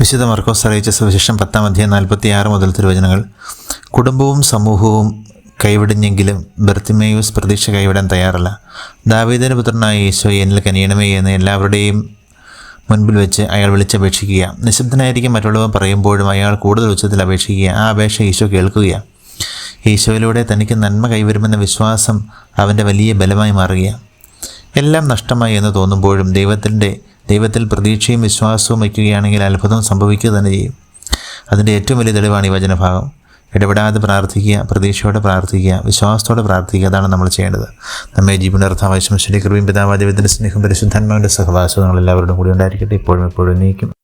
വിശുദ്ധ മർക്കോസ് അറിയിച്ച സുവിശേഷം പത്താം അധ്യായം നാൽപ്പത്തി ആറ് മുതൽ തിരുവചനങ്ങൾ. കുടുംബവും സമൂഹവും കൈവിടിഞ്ഞെങ്കിലും ബർത്തിമേയൂസ് പ്രതീക്ഷ കൈവിടാൻ തയ്യാറല്ല. ദാവീദിന് പുത്രനായ ഈശോ എന്നിൽ കനിയണമേ എന്ന് എല്ലാവരുടെയും മുൻപിൽ വെച്ച് അയാൾ വിളിച്ചപേക്ഷിക്കുക. നിശബ്ദനായിരിക്കും മറ്റുള്ളവർ പറയുമ്പോഴും അയാൾ കൂടുതൽ ഉച്ചത്തിൽ അപേക്ഷിക്കുക. ആ അപേക്ഷ ഈശോ കേൾക്കുകയാണ് ഈശോയിലൂടെ തനിക്ക് നന്മ കൈവരുമെന്ന വിശ്വാസം അവന്റെ വലിയ ബലമായി മാറുകയാണ്. എല്ലാം നഷ്ടമായി എന്ന് തോന്നുമ്പോഴും ദൈവത്തിന്റെ ദൈവത്തിൽ പ്രതീക്ഷയും വിശ്വാസവും വയ്ക്കുകയാണെങ്കിൽ അത്ഭുതം സംഭവിക്കുക തന്നെ ചെയ്യും. അതിന്റെ ഏറ്റവും വലിയ തെളിവാണ് ഈ വചനഭാഗം. ഇടപെടാതെ പ്രാർത്ഥിക്കുക പ്രതീക്ഷയോടെ പ്രാർത്ഥിക്കുക വിശ്വാസത്തോടെ പ്രാർത്ഥിക്കുക അതാണ് നമ്മൾ ചെയ്യേണ്ടത്. നമ്മെ ജീവനർത്ഥാവശ്യം ശരി കൃപയും പിതാവാദിവത്തിന്റെ സ്നേഹം പരിശുദ്ധന്മാരുടെ സഹവാസവും നമ്മൾ എല്ലാവരോടും കൂടി ഉണ്ടായിരിക്കട്ടെ. ഇപ്പോഴും എപ്പോഴും നീക്കും